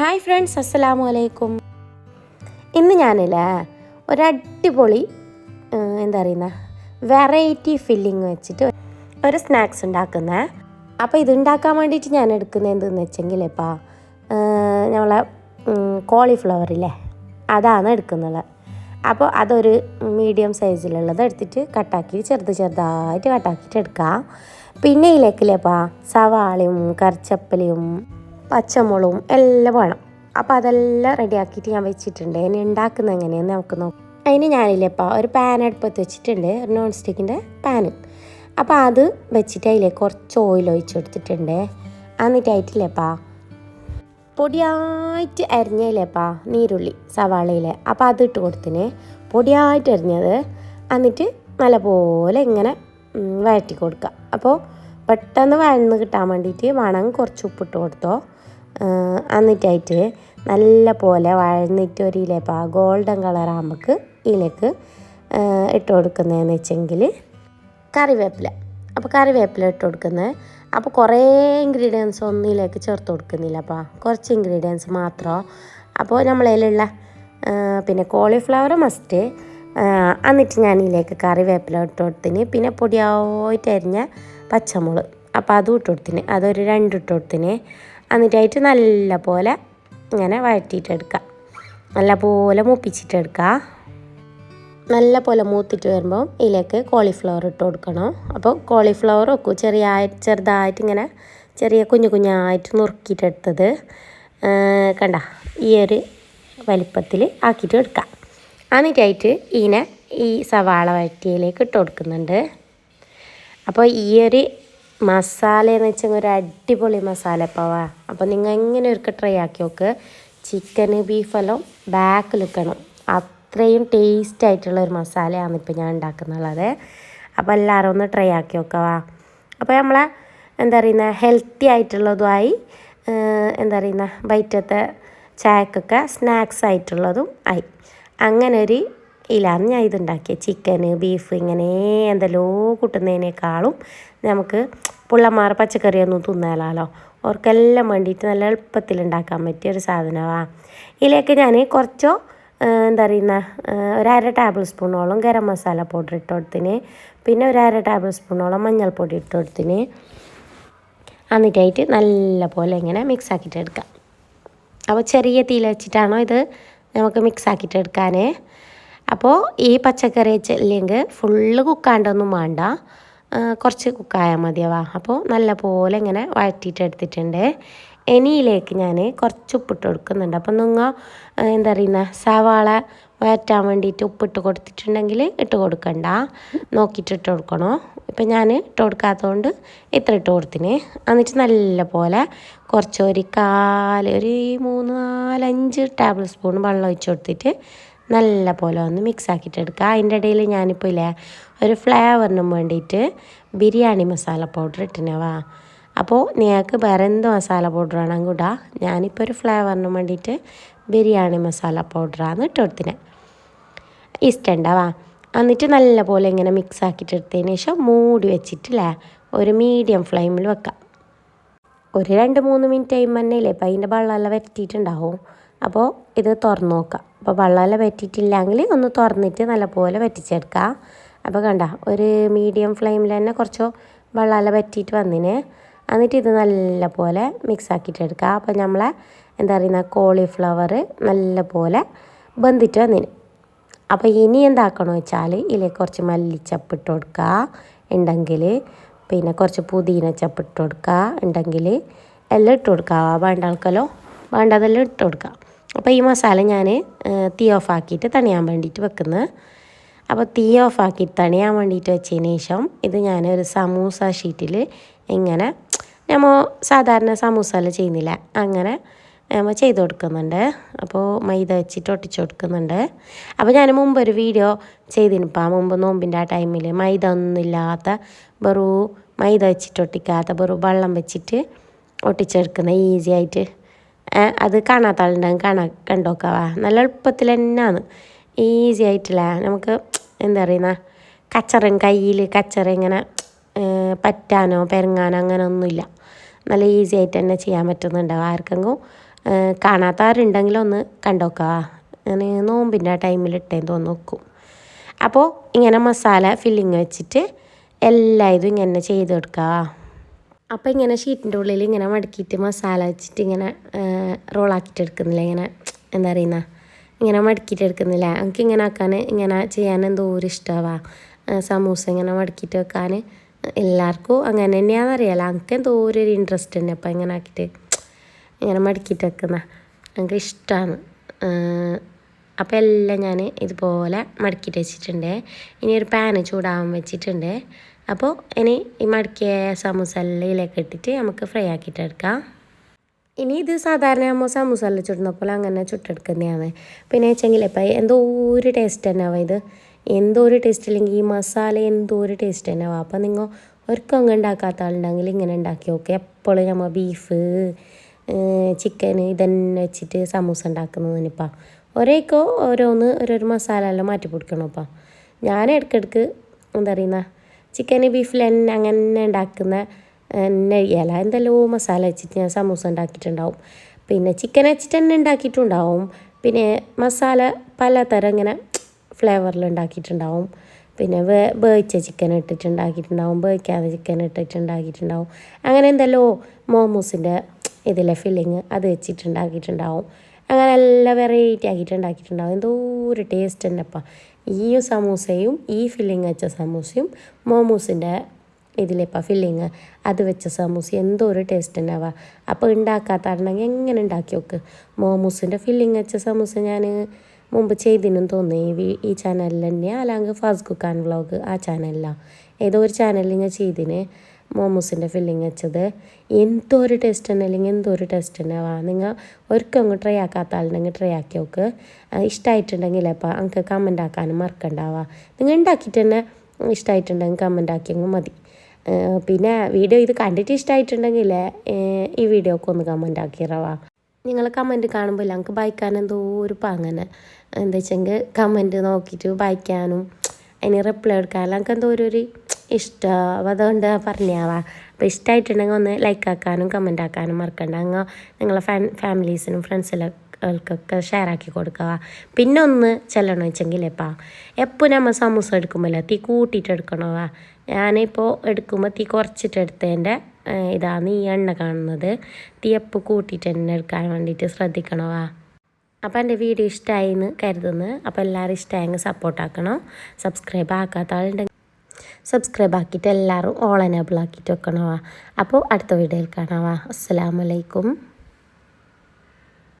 Hi friends അസ്സലാമു അലൈക്കും. ഇന്ന് ഞാനില്ലേ ഒരു അടിപൊളി എന്താ പറയുന്ന വെറൈറ്റി ഫില്ലിങ് വെച്ചിട്ട് ഒരു സ്നാക്സ് ഉണ്ടാക്കുന്നത് അപ്പോൾ ഇത് ഉണ്ടാക്കാൻ വേണ്ടിയിട്ട് ഞാൻ എടുക്കുന്നത് എന്തെന്ന് വെച്ചെങ്കിൽ ഇപ്പം നമ്മളെ കോളിഫ്ലവർ ഇല്ലേ അതാണ് എടുക്കുന്നത്. അപ്പോൾ അതൊരു മീഡിയം സൈസിലുള്ളത് എടുത്തിട്ട് കട്ടാക്കി ചെറുത് ചെറുതായിട്ട് കട്ടാക്കിയിട്ട് എടുക്കാം. പിന്നെ ഇതിലേക്കില്ലേപ്പാ സവാളയും കറിച്ചപ്പലയും പച്ചമുളകും എല്ലാം വേണം. അപ്പോൾ അതെല്ലാം റെഡിയാക്കിയിട്ട് ഞാൻ വെച്ചിട്ടുണ്ട്. ഇനി ഉണ്ടാക്കുന്നത് എങ്ങനെയാണെന്ന് നമുക്ക് നോക്കാം. അതിന് ഞാനില്ലേപ്പാ ഒരു പാൻ അടുപ്പത്ത് വെച്ചിട്ടുണ്ട്. ഒരു നോൺ സ്റ്റിക്കിന്റെ പാന് അപ്പോൾ അത് വെച്ചിട്ട് അതിലേക്ക് കുറച്ച് ഓയിൽ ഒഴിച്ച് കൊടുത്തിട്ടുണ്ട്. എന്നിട്ടായിട്ടില്ലേപ്പാ പൊടിയായിട്ട് അരിഞ്ഞയിലേപ്പാ നീരുള്ളി സവാളയിൽ അപ്പോൾ അത് ഇട്ട് കൊടുത്തിന്. പൊടിയായിട്ട് അരിഞ്ഞത് എന്നിട്ട് നല്ലപോലെ ഇങ്ങനെ വഴറ്റി കൊടുക്കുക. അപ്പോൾ പെട്ടെന്ന് വഴന്ന് കിട്ടാൻ വേണ്ടിയിട്ട് മണം കുറച്ച് ഉപ്പിട്ട് കൊടുത്തോ. എന്നിട്ടായിട്ട് നല്ല പോലെ വഴന്നിട്ട് ഒരു ഇലേപ്പാ ഗോൾഡൻ കളർ ആകുമ്പോൾ ഇലക്ക് ഇട്ട് കൊടുക്കുന്നതെന്ന് വെച്ചെങ്കിൽ കറിവേപ്പില. അപ്പോൾ കറിവേപ്പില ഇട്ട് കൊടുക്കുന്നത് അപ്പോൾ കുറേ ഇൻഗ്രീഡിയൻസ് ഒന്നിലേക്ക് ചേർത്ത് കൊടുക്കുന്നില്ല. അപ്പോൾ കുറച്ച് ഇൻഗ്രീഡിയൻസ് മാത്രം. അപ്പോൾ നമ്മളതിലുള്ള പിന്നെ കോളിഫ്ലവർ മസ്റ്റ് എന്നിട്ട് ഞാൻ ഇതിലേക്ക് കറിവേപ്പില ഇട്ട് കൊടുത്തിന്. പിന്നെ പൊടിയായിട്ട് അരിഞ്ഞ പച്ചമുളക്. അപ്പോൾ അതും ഇട്ട് കൊടുത്തിന്. അതൊരു രണ്ട് ഇട്ട് കൊടുത്തിന്. എന്നിട്ടായിട്ട് നല്ല പോലെ ഇങ്ങനെ വഴറ്റിയിട്ടെടുക്കുക നല്ല പോലെ മുപ്പിച്ചിട്ടെടുക്കുക നല്ല പോലെ മൂത്തിട്ട് വരുമ്പോൾ ഇതിലേക്ക് കോളിഫ്ലവർ ഇട്ട് കൊടുക്കണം. അപ്പോൾ കോളിഫ്ലവർ വെക്കും ചെറിയ ചെറുതായിട്ട് ഇങ്ങനെ ചെറിയ കുഞ്ഞു കുഞ്ഞായിട്ട് നുറുക്കിയിട്ടെടുത്തത് കണ്ട ഈ ഒരു വലിപ്പത്തിൽ ആക്കിയിട്ട് എടുക്കാം. എന്നിട്ടായിട്ട് ഇതിനെ ഈ സവാള വഴറ്റിയിലേക്ക് ഇട്ട് കൊടുക്കുന്നുണ്ട്. അപ്പോൾ ഈ ഒരു മസാല എന്ന് വെച്ചാൽ ഒരു അടിപൊളി മസാല പവാ അപ്പോൾ നിങ്ങൾ എങ്ങനെ ഒരുക്ക ട്രൈ ആക്കി നോക്ക്. ചിക്കന് ബീഫെല്ലാം ബാക്ക് നിൽക്കണം അത്രയും ടേസ്റ്റ് ആയിട്ടുള്ള ഒരു മസാലയാണ് ഇപ്പോൾ ഞാൻ ഉണ്ടാക്കുന്നുള്ളത് അപ്പോൾ എല്ലാവരും ഒന്ന് ട്രൈ ആക്കി നോക്കവാ. അപ്പോൾ നമ്മളെ എന്താ പറയുന്ന ഹെൽത്തി ആയിട്ടുള്ളതുമായി എന്താ പറയുന്ന വൈറ്റത്തെ ചായക്കൊക്കെ സ്നാക്സ് ആയിട്ടുള്ളതും ആയി. അങ്ങനെ ഒരു ഇലാണ് ഞാൻ ഇതുണ്ടാക്കിയത് ചിക്കന് ബീഫ് ഇങ്ങനെ എന്തെല്ലോ കൂട്ടുന്നതിനേക്കാളും നമുക്ക് പുള്ളന്മാർ പച്ചക്കറിയൊന്നും തിന്നാലോ അവർക്കെല്ലാം വേണ്ടിയിട്ട് നല്ല എളുപ്പത്തിൽ ഉണ്ടാക്കാൻ പറ്റിയ ഒരു സാധനമാണ് ഇതിലേക്ക് ഞാൻ കുറച്ചോ എന്താ പറയുന്ന ഒരര ടേബിൾ സ്പൂണോളം ഗരം മസാല പൗഡർ ഇട്ട് കൊടുത്തിന്. പിന്നെ ഒരര ടേബിൾ സ്പൂണോളം മഞ്ഞൾപ്പൊടി ഇട്ട് കൊടുത്തിന്. എന്നിട്ടായിട്ട് നല്ല പോലെ ഇങ്ങനെ മിക്സ് ആക്കിയിട്ട് എടുക്കാം. അപ്പോൾ ചെറിയ തീയിൽ വെച്ചിട്ടാണോ ഇത് നമുക്ക് മിക്സ് ആക്കിയിട്ട് എടുക്കാൻ അപ്പോൾ ഈ പച്ചക്കറി വെച്ചില്ലെങ്കിൽ ഫുള്ള് കുക്കാണ്ടൊന്നും വേണ്ട കുറച്ച് കുക്കായാൽ മതിയാവാ. അപ്പോൾ നല്ല പോലെ ഇങ്ങനെ വഴറ്റിയിട്ട് എടുത്തിട്ടുണ്ട് ഇനിയിലേക്ക് ഞാൻ കുറച്ച് ഉപ്പിട്ട് കൊടുക്കുന്നുണ്ട്. അപ്പം നിങ്ങൾ എന്താ പറയുന്ന സവാള വഴറ്റാൻ വേണ്ടിയിട്ട് ഉപ്പിട്ട് കൊടുത്തിട്ടുണ്ടെങ്കിൽ ഇട്ട് കൊടുക്കണ്ട. നോക്കിയിട്ട് ഇട്ട് കൊടുക്കണോ? ഇപ്പം ഞാൻ ഇട്ട് കൊടുക്കാത്തതുകൊണ്ട് ഇത്ര ഇട്ട് കൊടുത്തിന്. എന്നിട്ട് നല്ല പോലെ കുറച്ച് ഒരു കാൽ ഒരു മൂന്ന് നാലഞ്ച് ടേബിൾ സ്പൂൺ വെള്ളം ഒഴിച്ച് കൊടുത്തിട്ട് നല്ല പോലെ ഒന്ന് മിക്സ് ആക്കിയിട്ട് എടുക്കുക അതിന്റെ ഇടയിൽ ഞാനിപ്പോൾ ഇല്ലേ ഒരു ഫ്ലേവറിനും വേണ്ടിയിട്ട് ബിരിയാണി മസാല പൗഡർ ഇട്ടിനവാ. അപ്പോൾ നിങ്ങൾക്ക് വേറെ എന്ത് മസാല പൗഡർ ആണെങ്കിൽ ഇടാം. ഞാനിപ്പോൾ ഒരു ഫ്ലേവറിന് വേണ്ടിയിട്ട് ബിരിയാണി മസാല പൗഡറാണ് ഇട്ട് കൊടുത്തിനെ. ഇഷ്ടണ്ടാവാ. എന്നിട്ട് നല്ല പോലെ ഇങ്ങനെ മിക്സ് ആക്കിയിട്ട് എടുത്തതിന് ശേഷം മൂടി വെച്ചിട്ടില്ലേ ഒരു മീഡിയം ഫ്ലെയിമിൽ വെക്കാം. ഒരു രണ്ട് മൂന്ന് മിനിറ്റ് കഴിയുമ്പോൾ തന്നെ ഇല്ലേ അപ്പം അതിന്റെ വെള്ളമെല്ലാം വറ്റിയിട്ടുണ്ടാവും. അപ്പോൾ ഇത് തുറന്നു നോക്കാം. അപ്പോൾ വെള്ളമെല്ലാം വറ്റിയിട്ടില്ലെങ്കിൽ ഒന്ന് തുറന്നിട്ട് നല്ലപോലെ വറ്റിച്ചെടുക്കുക അപ്പോൾ കണ്ട ഒരു മീഡിയം ഫ്ലെയിമിൽ തന്നെ കുറച്ച് വെള്ളമെല്ലാം വറ്റിയിട്ട് വന്നിന്. എന്നിട്ട് ഇത് നല്ലപോലെ മിക്സ് ആക്കിയിട്ട് എടുക്കുക അപ്പോൾ നമ്മളെ എന്താ പറയുന്ന കോളിഫ്ലവർ നല്ലപോലെ ബന്ധിട്ട് വന്നിന്. അപ്പോൾ ഇനി എന്താക്കണമെന്ന് വെച്ചാൽ ഇതിൽ കുറച്ച് മല്ലിച്ചപ്പ് ഇട്ട് കൊടുക്കുക ഉണ്ടെങ്കിൽ. പിന്നെ കുറച്ച് പുതിന ചപ്പ് ഇട്ട് കൊടുക്കുക ഉണ്ടെങ്കിൽ. എല്ലാം ഇട്ട് കൊടുക്കുക. വേണ്ട ആൾക്കല്ലോ വേണ്ടതെല്ലാം ഇട്ട് കൊടുക്കുക. അപ്പോൾ ഈ മസാല ഞാൻ തീ ഓഫ് ആക്കിയിട്ട് തണിയാൻ വേണ്ടിയിട്ട് വെക്കുന്നത് അപ്പോൾ തീ ഓഫ് ആക്കി തണിയാൻ വേണ്ടിയിട്ട് വെച്ചതിന് ശേഷം ഇത് ഞാൻ ഒരു സമൂസ ഷീറ്റിൽ ഇങ്ങനെ നമ്മൾ സാധാരണ സമൂസ എല്ലാം ചെയ്യുന്നില്ല അങ്ങനെ നമ്മൾ ചെയ്ത് കൊടുക്കുന്നുണ്ട്. അപ്പോൾ മൈദ വെച്ചിട്ട് ഒട്ടിച്ച് കൊടുക്കുന്നുണ്ട്. അപ്പോൾ ഞാൻ മുമ്പ് ഒരു വീഡിയോ ചെയ്തിനിപ്പോൾ മുമ്പ് നോമ്പിന്റെ ആ ടൈമിൽ മൈദ ഒന്നുമില്ലാത്ത വെറു മൈദ വെച്ചിട്ട് ഒട്ടിക്കാത്ത വെറു വെള്ളം വെച്ചിട്ട് ഒട്ടിച്ചെടുക്കുന്ന ഈസി ആയിട്ട്. അത് കാണാത്ത ആളുണ്ടാകും കാണാ കണ്ടോക്കാവാ. നല്ല എളുപ്പത്തിൽ തന്നെയാണ് ഈസി ആയിട്ടില്ല. നമുക്ക് എന്താ പറയുന്ന കച്ചറൻ കയ്യിൽ കച്ചറ ഇങ്ങനെ പറ്റാനോ പെരങ്ങാനോ അങ്ങനെ ഒന്നുമില്ല. നല്ല ഈസി ആയിട്ട് തന്നെ ചെയ്യാൻ പറ്റുന്നുണ്ടാവും. ആർക്കെങ്കിലും കാണാത്ത ആരുണ്ടെങ്കിലൊന്ന് കണ്ടോക്കാ ഞാൻ നോമ്പിന്റെ ആ ടൈമിൽ ഇട്ടേന്ന് തോന്നുന്നു നോക്കും അപ്പോൾ ഇങ്ങനെ മസാല ഫില്ലിങ് വെച്ചിട്ട് എല്ലാ ഇതും ഇങ്ങനെ ചെയ്ത് ചെയ്തെടുക്കുക അപ്പോൾ ഇങ്ങനെ ഷീറ്റിന്റെ ഉള്ളിൽ ഇങ്ങനെ മടക്കിയിട്ട് മസാല വെച്ചിട്ട് ഇങ്ങനെ റോളാക്കിയിട്ട് എടുക്കുന്നില്ല? ഇങ്ങനെ എന്താ പറയുന്ന? ഇങ്ങനെ മടക്കിയിട്ട് എടുക്കുന്നില്ല? എനിക്ക് ഇങ്ങനെ ആക്കാൻ ഇങ്ങനെ ചെയ്യാൻ എന്തോ ഒരു ഇഷ്ടമാണ് സമൂസ ഇങ്ങനെ മടക്കിയിട്ട് വെക്കാൻ എല്ലാവർക്കും അങ്ങനെ തന്നെയാണെന്ന് അറിയാമല്ലോ എനിക്ക് എന്തോ ഒരു ഇൻട്രസ്റ്റ് തന്നെ അപ്പം ഇങ്ങനെ ആക്കിയിട്ട് ഇങ്ങനെ മടക്കിയിട്ട് വെക്കുന്ന. എനിക്ക് ഇഷ്ടമാണ് അപ്പോൾ എല്ലാം ഞാൻ ഇതുപോലെ മടക്കിയിട്ട് വെച്ചിട്ടുണ്ട്. ഇനി ഒരു പാന് ചൂടാവാൻ വെച്ചിട്ടുണ്ട്. അപ്പോൾ ഇനി ഈ മടക്കിയ സമൂസ എല്ലാം ഇട്ടിട്ട് നമുക്ക് ഫ്രൈ ആക്കിയിട്ട് എടുക്കാം. ഇനി ഇത് സാധാരണ നമ്മൾ സമൂസ എല്ലാം പോലെ അങ്ങനെ ചുട്ടെടുക്കുന്നതാണ്. പിന്നെ വെച്ചെങ്കിൽ ഇപ്പം എന്തോ ഒരു ടേസ്റ്റ് തന്നെ ആവാം ഇത്. എന്തോ ഒരു ടേസ്റ്റ് അല്ലെങ്കിൽ ഈ മസാല എന്തോ ഒരു ടേസ്റ്റ് തന്നെ ആവാം അപ്പം നിങ്ങൾ ഒരിക്കലും അങ്ങ് ഉണ്ടാക്കാത്ത ആളുണ്ടെങ്കിൽ ഇങ്ങനെ ഉണ്ടാക്കി നോക്കുക എപ്പോഴും നമ്മൾ ബീഫ് ചിക്കൻ ഇതന്നെ വെച്ചിട്ട് സമൂസ ഉണ്ടാക്കുന്നതിനിപ്പം ഒരേക്കോ ഓരോന്ന് ഓരോരോ മസാല എല്ലാം മാറ്റി കൊടുക്കണം അപ്പം ഞാൻ ഇടയ്ക്കിടയ്ക്ക് എന്താ പറയുന്ന ചിക്കൻ ബീഫിൽ തന്നെ അങ്ങനെ ഉണ്ടാക്കുന്ന ഇല എന്തെല്ലോ മസാല വെച്ചിട്ട് ഞാൻ സമൂസ ഉണ്ടാക്കിയിട്ടുണ്ടാവും. പിന്നെ ചിക്കൻ വെച്ചിട്ട് തന്നെ ഉണ്ടാക്കിയിട്ടുണ്ടാവും. പിന്നെ മസാല പലതരം ഇങ്ങനെ ഫ്ലേവറിൽ ഉണ്ടാക്കിയിട്ടുണ്ടാവും. പിന്നെ വേ വേവിച്ച ചിക്കൻ ഇട്ടിട്ടുണ്ടാക്കിയിട്ടുണ്ടാവും വേവിക്കാതെ ചിക്കൻ ഇട്ടിട്ടുണ്ടാക്കിയിട്ടുണ്ടാവും അങ്ങനെ എന്തെല്ലോ മോമോസിന്റെ ഇതിലെ ഫില്ലിങ് അത് വെച്ചിട്ടുണ്ടാക്കിയിട്ടുണ്ടാവും അങ്ങനെ എല്ലാം വെറൈറ്റി ആക്കിയിട്ടുണ്ടാക്കിയിട്ടുണ്ടാവും എന്തോ ഒരു ടേസ്റ്റ് തന്നെ അപ്പം ഈ സമൂസയും ഈ ഫില്ലിങ് വെച്ച സമൂസയും മോമോസിന്റെ ഇതിലിപ്പോൾ ഫില്ലിങ് അത് വെച്ച സമൂസ എന്തോ ഒരു ടേസ്റ്റ് ഉണ്ടാവുക അപ്പോൾ ഉണ്ടാക്കാത്താണെങ്കിൽ എങ്ങനെ ഉണ്ടാക്കി നോക്ക്? മോമോസിന്റെ ഫില്ലിങ് വെച്ച സമൂസ ഞാൻ മുമ്പ് ചെയ്തിനും തോന്നി ഈ ചാനലിൽ തന്നെ അല്ലെങ്കിൽ ഫാസ് കുക്കാൻ വ്ളോഗ് ആ ചാനലിലാണ് ഏതോ ഒരു ചാനലിൽ ഞാൻ ചെയ്തിന്. മോമോസിന്റെ ഫില്ലിങ് വെച്ചത്. എന്തോ ഒരു ടേസ്റ്റ് തന്നെ അല്ലെങ്കിൽ എന്തോ ഒരു ടേസ്റ്റ് തന്നെ. വാ നിങ്ങൾ ഒരിക്കലും അങ്ങ് ട്രൈ ആക്കാത്ത ആളുണ്ടെങ്കിൽ ട്രൈ ആക്കി നോക്ക്. ഇഷ്ടമായിട്ടുണ്ടെങ്കിൽ അപ്പോൾ അങ്ങക്ക് കമന്റ് ആക്കാനും മറക്കണ്ടാവുക നിങ്ങൾ ഉണ്ടാക്കിയിട്ട് തന്നെ ഇഷ്ടമായിട്ടുണ്ടെങ്കിൽ കമന്റ് ആക്കിയെങ്കിൽ മതി. പിന്നെ വീഡിയോ ഇത് കണ്ടിട്ട് ഇഷ്ടമായിട്ടുണ്ടെങ്കിൽ ഈ വീഡിയോക്ക് ഒന്ന് കമന്റ് ആക്കിയിറവാ നിങ്ങൾ കമന്റ് കാണുമ്പോൾ ഞങ്ങൾക്ക് വായിക്കാൻ എന്തോ ഒരു പാങ്ങനെ എന്താ വെച്ചെങ്കിൽ കമന്റ് നോക്കിയിട്ട് വായിക്കാനും അതിന് റിപ്ലൈ എടുക്കാനും എനിക്ക് എന്തോ ഒരു ഒരു ഇഷ്ടം അതുകൊണ്ട് പറഞ്ഞാവാ അപ്പോൾ ഇഷ്ടമായിട്ടുണ്ടെങ്കിൽ ഒന്ന് ലൈക്ക് ആക്കാനും കമന്റ് ആക്കാനും മറക്കണ്ട. അങ്ങ് നിങ്ങളെ ഫാൻ ഫാമിലീസിനും ഫ്രണ്ട്സിലൊക്കെ ഷെയർ ആക്കി കൊടുക്കുക. പിന്നെ ഒന്ന് ചെല്ലണം വെച്ചെങ്കിലേപ്പാ എപ്പോൾ നമ്മൾ സമൂസ എടുക്കുമ്പോൾ തീ കൂട്ടിയിട്ട് എടുക്കണവാ ഞാനിപ്പോൾ എടുക്കുമ്പോൾ തീ കുറച്ചിട്ട് എടുത്തതിന്റെ ഇതാണ് ഈ എണ്ണ കാണുന്നത്. തീ എപ്പോൾ കൂട്ടിയിട്ട് തന്നെ എടുക്കാൻ വേണ്ടിയിട്ട് ശ്രദ്ധിക്കണവാ അപ്പോൾ എന്റെ വീഡിയോ ഇഷ്ടമായി എന്ന് കരുതുന്നു. അപ്പോൾ എല്ലാവരും ഇഷ്ടമായെങ്കിൽ സപ്പോർട്ടാക്കണം സബ്സ്ക്രൈബ് ആക്കാത്ത ആളുണ്ടെങ്കിൽ സബ്സ്ക്രൈബ് ആക്കിയിട്ട് എല്ലാവരും ഓൾ എനേബിൾ ആക്കിയിട്ട് വെക്കണവാ അപ്പോൾ അടുത്ത വീഡിയോയിൽ കാണാവാ അസ്സാമലൈക്കും